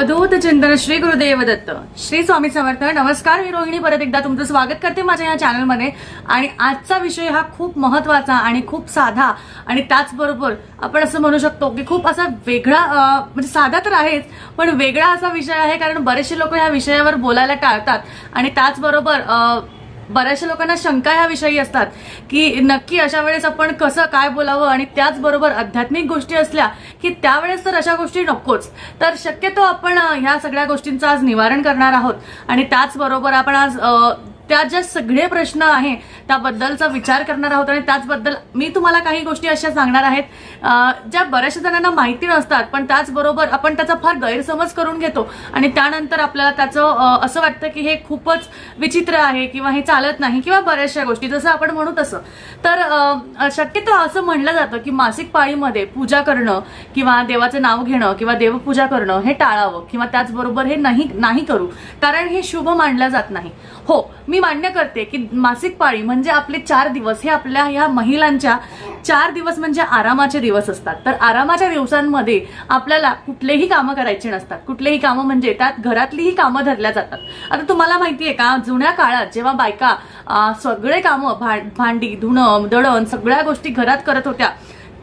अवधूत चिंतन श्री गुरुदेव दत्त. श्री स्वामी समर्थ नमस्कार मी रोहिणी. परत एकदा तुमचं स्वागत करते माझ्या या चॅनलमध्ये आणि आजचा विषय हा खूप महत्त्वाचा आणि खूप साधा आणि त्याचबरोबर आपण असं म्हणू शकतो की खूप असा वेगळा म्हणजे साधा तर आहेच पण वेगळा असा विषय आहे कारण बरेचसे लोक ह्या विषयावर बोलायला टाळतात. आणि त्याचबरोबर बऱ्याचशा लोकांना शंका ह्याविषयी असतात की नक्की अशा वेळेस आपण कसं काय बोलावं आणि त्याचबरोबर आध्यात्मिक गोष्टी असल्या की त्यावेळेस तर अशा गोष्टी नकोच. तर शक्यतो आपण ह्या सगळ्या गोष्टींचं आज निवारण करणार आहोत. आणि त्याचबरोबर आपण आज त्या ज्या सगळे प्रश्न आहे त्याबद्दलचा विचार करणार आहोत आणि त्याचबद्दल मी तुम्हाला काही गोष्टी अशा सांगणार आहेत ज्या बऱ्याचशा जणांना माहिती नसतात पण त्याचबरोबर आपण त्याचा फार गैरसमज करून घेतो आणि त्यानंतर आपल्याला त्याचं असं वाटतं की हे खूपच विचित्र आहे किंवा हे चालत नाही किंवा बऱ्याचशा गोष्टी जसं आपण म्हणू तसं. तर शक्यतो असं म्हणलं जातं की मासिक पाळीमध्ये पूजा करणं किंवा देवाचं नाव घेणं किंवा देवपूजा करणं हे टाळावं किंवा त्याचबरोबर हे नाही नाही करू कारण हे शुभ मानलं जात नाही. हो मी मान्य करते की मासिक पाळी म्हणजे आपले चार दिवस हे आपल्या ह्या महिलांच्या चार दिवस म्हणजे आरामाचे दिवस असतात. तर आरामाच्या दिवसांमध्ये आपल्याला कुठलेही कामं करायची नसतात. कुठलेही कामं म्हणजे त्यात घरातलीही कामं धरल्या जातात. आता तुम्हाला माहिती आहे का जुन्या काळात जेव्हा बायका सगळे कामं भांडी धुणं दळण सगळ्या गोष्टी घरात करत होत्या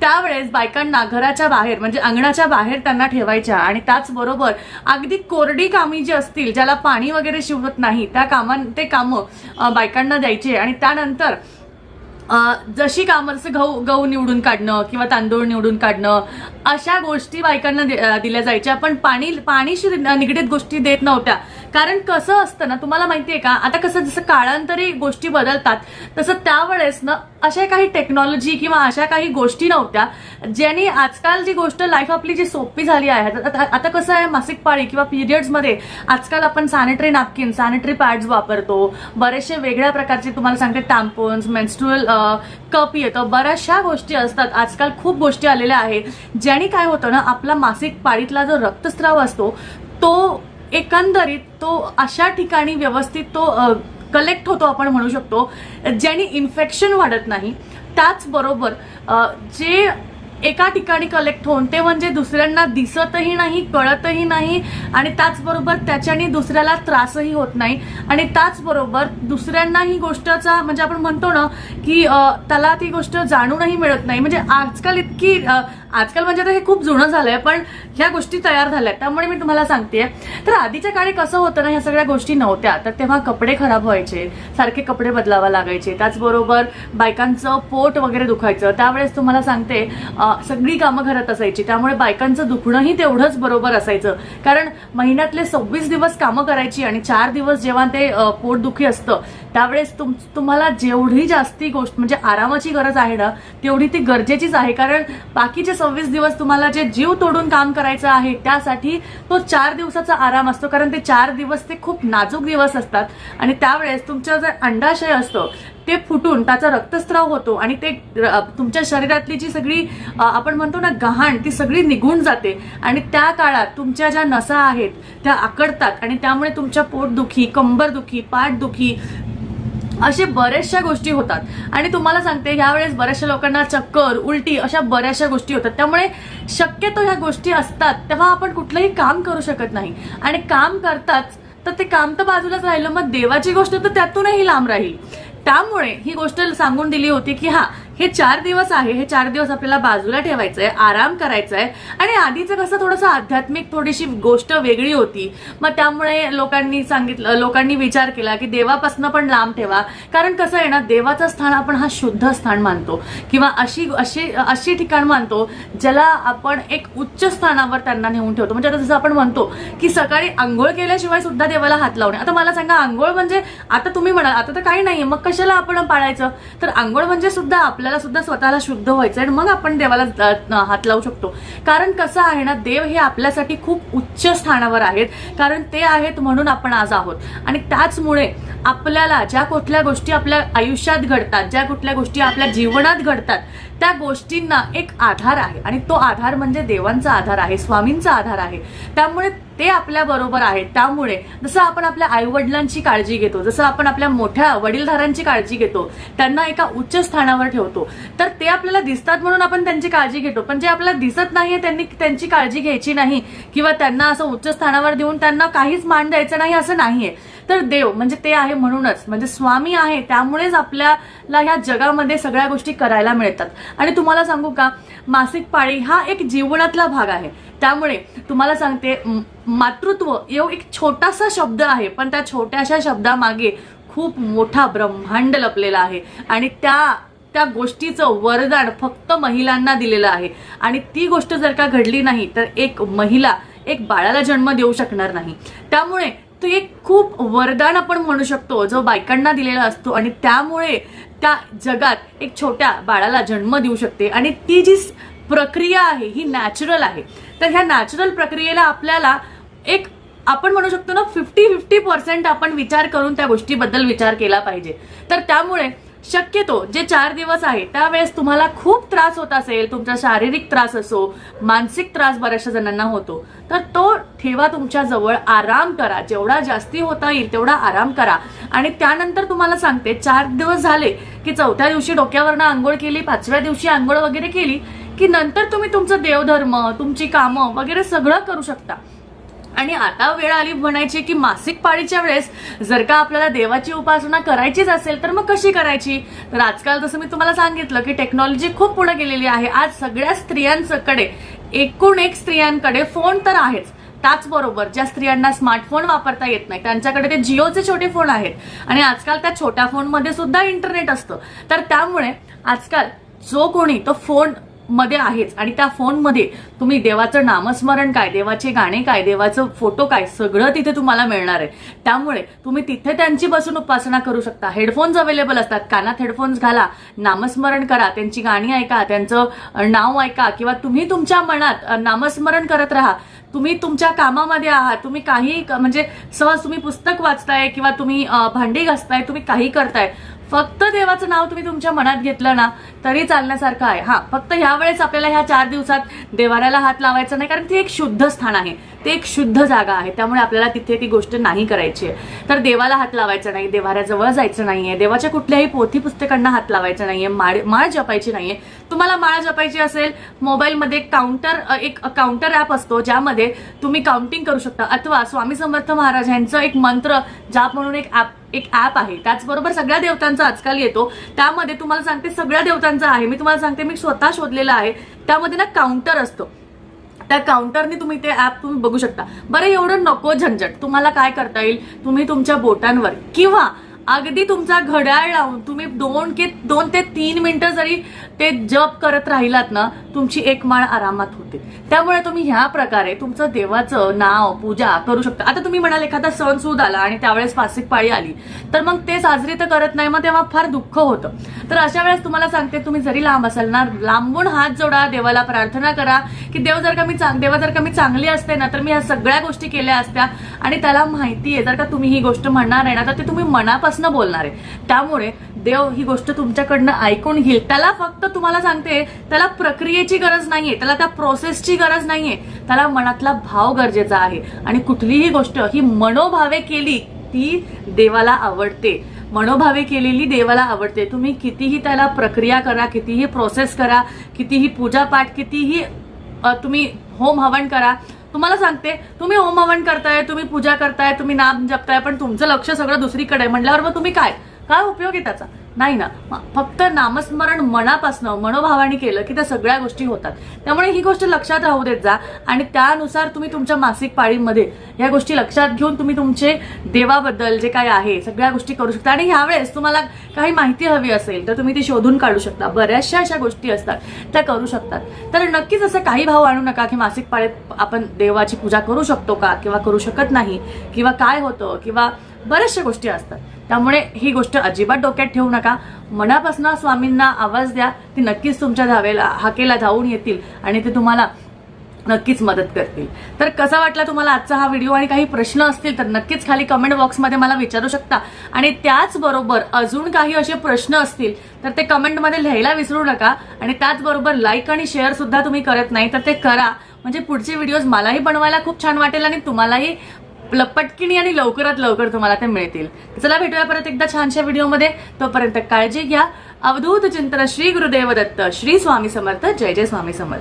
त्यावेळेस बायकांना घराच्या बाहेर म्हणजे अंगणाच्या बाहेर त्यांना ठेवायच्या आणि त्याचबरोबर अगदी कोरडी कामी जी असतील ज्याला पाणी वगैरे शिवत नाही त्या कामां ते कामं बायकांना द्यायचे आणि त्यानंतर जशी कामं जसं गहू गहू निवडून काढणं किंवा तांदूळ निवडून काढणं अशा गोष्टी बायकांना दिल्या जायच्या. पण पाणी पाणीशी निगडीत गोष्टी देत नव्हत्या. कारण कसं असतं ना तुम्हाला माहितीये का आता कसं जसं काळांतरी गोष्टी बदलतात तसं त्यावेळेस ना अशा काही टेक्नॉलॉजी किंवा अशा काही गोष्टी नव्हत्या ज्यांनी आजकाल जी गोष्ट लाईफ आपली जी सोपी झाली आहे आता- आता कसं आहे मासिक पाळी किंवा पिरियड्समध्ये आजकाल आपण सॅनिटरी नॅपकिन सॅनिटरी पॅड्स वापरतो बरेचसे वेगळ्या प्रकारचे तुम्हाला सांगते टॅम्पोन्स मेन्स्ट्रुअल कप येतं बऱ्याचशा गोष्टी असतात आजकाल खूप गोष्टी आलेल्या आहेत ज्यांनी काय होतं ना आपला मासिक पाळीतला जो रक्तस्राव असतो तो एकंदरीत तो अशा ठिकाणी व्यवस्थित तो कलेक्ट होतो आपण म्हणू शकतो ज्याने इन्फेक्शन वाढत नाही. त्याचबरोबर जे एका ठिकाणी कलेक्ट होऊन ते म्हणजे दुसऱ्यांना दिसतही नाही कळतही नाही आणि त्याचबरोबर त्याच्याने दुसऱ्याला त्रासही होत नाही. आणि त्याचबरोबर दुसऱ्यांना ही गोष्टचा म्हणजे आपण म्हणतो ना की त्याला ती गोष्ट जाणूनही मिळत नाही. म्हणजे आजकाल इतकी आजकाल म्हणजे आता हे खूप जुनं झालंय पण ह्या गोष्टी तयार झाल्या त्यामुळे मी तुम्हाला सांगते तर आधीच्या काळी कसं होतं ना ह्या सगळ्या गोष्टी नव्हत्या. तर तेव्हा कपडे खराब व्हायचे सारखे कपडे बदलावा लागायचे. त्याचबरोबर बायकांचं पोट वगैरे दुखायचं. त्यावेळेस तुम्हाला सांगते सगळी कामं घरात असायची. त्यामुळे बायकांचं दुखणंही तेवढंच बरोबर असायचं. कारण महिन्यातले सव्वीस दिवस कामं करायची आणि चार दिवस जेव्हा ते पोटदुखी असतं त्यावेळेस तुम तुम्हाला जेवढी जास्ती गोष्ट म्हणजे आरामाची गरज आहे ना तेवढी ती गरजेचीच आहे. कारण बाकीचे सव्वीस दिवस तुम्हाला जे जीव तोडून काम करायचं आहे त्यासाठी तो चार दिवसाचा आराम असतो कारण ते चार दिवस ते खूप नाजूक दिवस असतात. आणि त्यावेळेस तुमचं जे अंडाशय असतं ते फुटून त्याचा रक्तस्राव होतो आणि ते तुमच्या शरीरातली जी सगळी आपण म्हणतो ना गहाण ती सगळी निघून जाते. आणि त्या काळात तुमच्या ज्या नसा आहेत त्या आकडतात. आणि त्यामुळे तुमच्या पोटदुखी कंबरदुखी पाठदुखी असे बऱ्याचशा गोष्टी होतात. आणि तुम्हाला सांगते ह्यावेळेस बऱ्याचशा लोकांना चक्कर उलटी अशा बऱ्याचशा गोष्टी होतात. त्यामुळे शक्यतो ह्या गोष्टी असतात तेव्हा आपण कुठलंही काम करू शकत नाही. आणि काम करताच तर ते काम तर बाजूलाच राहिलं मग देवाची गोष्ट तर त्यातूनही लांब राहील. त्यामुळे ही गोष्ट सांगून दिली होती की हा हे चार दिवस आहे. हे चार दिवस आपल्याला बाजूला ठेवायचं आहे आराम करायचा आहे आणि आधीचं कसं थोडंसं आध्यात्मिक थोडीशी गोष्ट वेगळी होती. मग त्यामुळे लोकांनी सांगितलं लोकांनी विचार केला की देवापासनं पण लांब ठेवा. कारण कसं आहे ना देवाचं स्थान आपण हा शुद्ध स्थान मानतो. किंवा अशी अशी अशी ठिकाण मानतो ज्याला आपण एक उच्च स्थानावर त्यांना नेऊन ठेवतो. म्हणजे आता जसं आपण म्हणतो की सकाळी आंघोळ केल्याशिवाय सुद्धा देवाला हात लावणे. आता मला सांगा आंघोळ म्हणजे आता तुम्ही म्हणाल आता तर काही नाही मग कशाला आपण पाळायचं? तर आंघोळ म्हणजे सुद्धा आपल्याला सुद्धा स्वतःला शुद्ध व्हायचं आणि मग आपण देवाला हात लावू शकतो. कारण कसं आहे ना देव हे आपल्यासाठी खूप उच्च स्थानावर आहेत. कारण ते आहेत म्हणून आपण आज आहोत. आणि त्याचमुळे आपल्याला ज्या कुठल्या गोष्टी आपल्या आयुष्यात घडतात ज्या कुठल्या गोष्टी आपल्या जीवनात घडतात त्या गोष्टींना एक आधार आहे. आणि तो आधार म्हणजे देवांचा आधार आहे स्वामींचा आधार आहे. त्यामुळे ते आपल्या बरोबर आहेत. त्यामुळे जसं आपण आपल्या आईवडिलांची काळजी घेतो जसं आपण आपल्या मोठ्या वडीलधारांची काळजी घेतो त्यांना एका उच्च स्थानावर ठेवतो तर ते आपल्याला दिसतात म्हणून आपण त्यांची काळजी घेतो. पण जे आपल्याला दिसत नाहीये त्यांनी त्यांची काळजी घ्यायची नाही किंवा त्यांना असं उच्च स्थानावर देऊन त्यांना काहीच मान द्यायचं नाही असं नाहीये. तर देव म्हणजे ते आहे म्हणूनच. म्हणजे स्वामी आहे त्यामुळेच आपल्याला ह्या जगामध्ये सगळ्या गोष्टी करायला मिळतात. आणि तुम्हाला सांगू का मासिक पाळी हा एक जीवनातला भाग आहे. त्यामुळे तुम्हाला सांगते मातृत्व एव एक छोटासा शब्द आहे पण त्या छोट्याशा शब्दामागे खूप मोठा ब्रह्मांड लपलेला आहे. आणि त्या त्या गोष्टीचं वरदान फक्त महिलांना दिलेलं आहे. आणि ती गोष्ट जर का घडली नाही तर एक महिला एक बाळाला जन्म देऊ शकणार नाही. त्यामुळे तो एक खूप वरदान आपण म्हणू शकतो जो बायकांना दिलेला असतो. आणि त्यामुळे त्या जगात एक छोट्या बाळाला जन्म देऊ शकते. आणि ती जी प्रक्रिया आहे ही नॅचरल आहे. तर ह्या नॅचरल प्रक्रियेला आपल्याला एक आपण म्हणू शकतो ना फिफ्टी फिफ्टी पर्सेंट आपण विचार करून त्या गोष्टीबद्दल विचार केला पाहिजे. तर त्यामुळे शक्यतो जे चार दिवस आहे त्यावेळेस तुम्हाला खूप त्रास होत असेल तुमचा शारीरिक त्रास असो मानसिक त्रास बऱ्याचशा जणांना होतो तर तो ठेवा तुमच्या जवळ आराम करा. जेवढा जास्ती होता येईल तेवढा आराम करा. आणि त्यानंतर तुम्हाला सांगते चार दिवस झाले की चौथ्या दिवशी डोक्यावरनं आंघोळ केली पाचव्या दिवशी आंघोळ वगैरे केली की नंतर तुम्ही तुमचं देवधर्म तुमची कामं वगैरे सगळं करू शकता. आणि आता वेळ आली म्हणायची की मासिक पाळीच्या वेळेस जर का आपल्याला देवाची उपासना करायचीच असेल तर मग कशी करायची? तर आजकाल जसं मी तुम्हाला सांगितलं की टेक्नॉलॉजी खूप पुढे गेलेली आहे. आज सगळ्या स्त्रियांकडे एकूण एक स्त्रियांकडे फोन तर आहेच. त्याचबरोबर ज्या स्त्रियांना स्मार्टफोन वापरता येत नाही त्यांच्याकडे ते जिओचे छोटे फोन आहेत. आणि आजकाल त्या छोट्या फोनमध्ये सुद्धा इंटरनेट असतं. तर त्यामुळे आजकाल जो कोणी तो फोन मध्ये आहेच. आणि त्या फोनमध्ये तुम्ही देवाचं नामस्मरण काय देवाचे गाणे काय देवाचं फोटो काय सगळं तिथे तुम्हाला मिळणार आहे. त्यामुळे तुम्ही तिथे त्यांची बसून उपासना करू शकता. हेडफोन्स अवेलेबल असतात. कानात हेडफोन्स घाला नामस्मरण करा त्यांची गाणी ऐका त्यांचं नाव ऐका किंवा तुम्ही तुमच्या मनात नामस्मरण करत राहा. तुम्ही तुमच्या कामामध्ये आहात. तुम्ही काही क- म्हणजे सहज तुम्ही पुस्तक वाचताय किंवा तुम्ही भांडी घासताय तुम्ही काही करताय. फक्त देवाचं नाव तुम्ही तुमच्या मनात घेतलं ना तरी चालण्यासारखं आहे. हा फक्त ह्यावेळेस आपल्याला ह्या चार दिवसात देवाऱ्याला हात लावायचा नाही कारण ती एक शुद्ध स्थान आहे. ते एक शुद्ध जागा आहे. त्यामुळे आपल्याला तिथे ती गोष्ट नाही करायची आहे. तर देवाला हात लावायचा नाही देवाऱ्याजवळ जायचं नाहीये देवाच्या कुठल्याही पोथी पुस्तकांना हात लावायचा नाहीये माळ माळ जपायची नाहीये. तुम्हाला माळ जपायची असेल मोबाईलमध्ये काउंटर एक काउंटर ॲप असतो ज्यामध्ये तुम्ही काउंटिंग करू शकता. अथवा स्वामी समर्थ महाराज यांचं एक मंत्र जाप म्हणून एक ॲप एक ॲप आहे. त्याचबरोबर सगळ्या देवतांचा आजकाल येतो. त्यामध्ये तुम्हाला सांगते सगळ्या देवतांचा आहे. मी तुम्हाला सांगते मी स्वतः शोधलेला आहे. त्यामध्ये ना काउंटर असतो. त्या काउंटरने तुम्ही ते ऍप तुम्ही बघू शकता. बरं एवढं नको झंझट. तुम्हाला काय करता येईल? तुम्ही तुमच्या बोटांवर किंवा अगदी तुमचा घड्याळ लावून तुम्ही दोन के दोन ते तीन मिनिटं जरी ते जप करत राहिलात ना तुमची एक माळ आरामात होते. त्यामुळे तुम्ही ह्या प्रकारे तुमचं देवाचं नाव पूजा करू शकता. आता तुम्ही म्हणाल एखादा सण सूद आला आणि त्यावेळेस पासिक पाळी आली तर मग ते साजरी तर करत नाही मग तेव्हा फार दुःख होतं. तर अशा वेळेस तुम्हाला सांगते तुम्ही जरी लांब असाल ना लांबून हात जोडा देवाला प्रार्थना करा की देव जर का मी चांग देवा जर का मी चांगली असते ना तर मी ह्या सगळ्या गोष्टी केल्या असत्या आणि त्याला माहिती आहे जर का तुम्ही ही गोष्ट म्हणणार आहे ना तर ते तुम्ही मनापासून बोलणार आहे. त्यामुळे देव ही गोष्ट तुमच्याकडनं ऐकून घेईल. त्याला फक्त तुम्हाला सांगते त्याला प्रक्रियेची गरज नाहीये त्याला त्या प्रोसेसची गरज नाहीये. त्याला मनातला भाव गरजेचा आहे. आणि कुठलीही गोष्ट ही मनोभावे केली ती देवाला आवडते. मनोभावे केलेली देवाला आवडते. तुम्ही कितीही त्याला प्रक्रिया करा कितीही प्रोसेस करा कितीही पूजापाठ कितीही तुम्ही होम हवन करा तुम्हाला सांगते तुम्ही होम हवन करताय तुम्ही पूजा करताय तुम्ही नाम जपताय पण तुमचं लक्ष सगळं दुसरीकडे म्हटल्यावर मग तुम्ही काय? काय उपयोग आहे त्याचा? नाही ना. फक्त नामस्मरण मनापासनं मनोभावाने केलं की त्या सगळ्या गोष्टी होतात. त्यामुळे ही गोष्ट लक्षात राहू देत जा आणि त्यानुसार तुम्ही तुमच्या मासिक पाळीमध्ये या गोष्टी लक्षात घेऊन तुम्ही तुमचे देवाबद्दल जे काय आहे सगळ्या गोष्टी करू शकता. आणि ह्यावेळेस तुम्हाला काही माहिती हवी असेल तर तुम्ही ती शोधून काढू शकता. बऱ्याचशा अशा गोष्टी असतात त्या करू शकतात. तर नक्कीच असं काही भाव आणू नका की मासिक पाळीत आपण देवाची पूजा करू शकतो का किंवा करू शकत नाही किंवा काय होतं किंवा बऱ्याचशा गोष्टी असतात. त्यामुळे ही गोष्ट अजिबात डोक्यात ठेवू नका. मनापासून स्वामींना आवाज द्या. ती नक्कीच तुमच्या धावेला हाकेला धावून येतील आणि ते तुम्हाला नक्कीच मदत करतील. तर कसा वाटला तुम्हाला आजचा हा व्हिडिओ? आणि काही प्रश्न असतील तर नक्कीच खाली कमेंट बॉक्समध्ये मला विचारू शकता. आणि त्याचबरोबर अजून काही असे प्रश्न असतील तर ते कमेंटमध्ये लिहायला विसरू नका. आणि त्याचबरोबर लाईक आणि शेअर सुद्धा तुम्ही करत नाही तर ते करा. म्हणजे पुढचे व्हिडिओज मलाही बनवायला खूप छान वाटेल आणि तुम्हालाही पटकिणी आणि लवकरात लवकर तुम्हाला ते मिळतील. चला भेटूया परत एकदा छानशा व्हिडिओमध्ये. तोपर्यंत काळजी घ्या. अवधूत चिंतन श्री गुरुदेव दत्त श्री स्वामी समर्थ जय जय स्वामी समर्थ.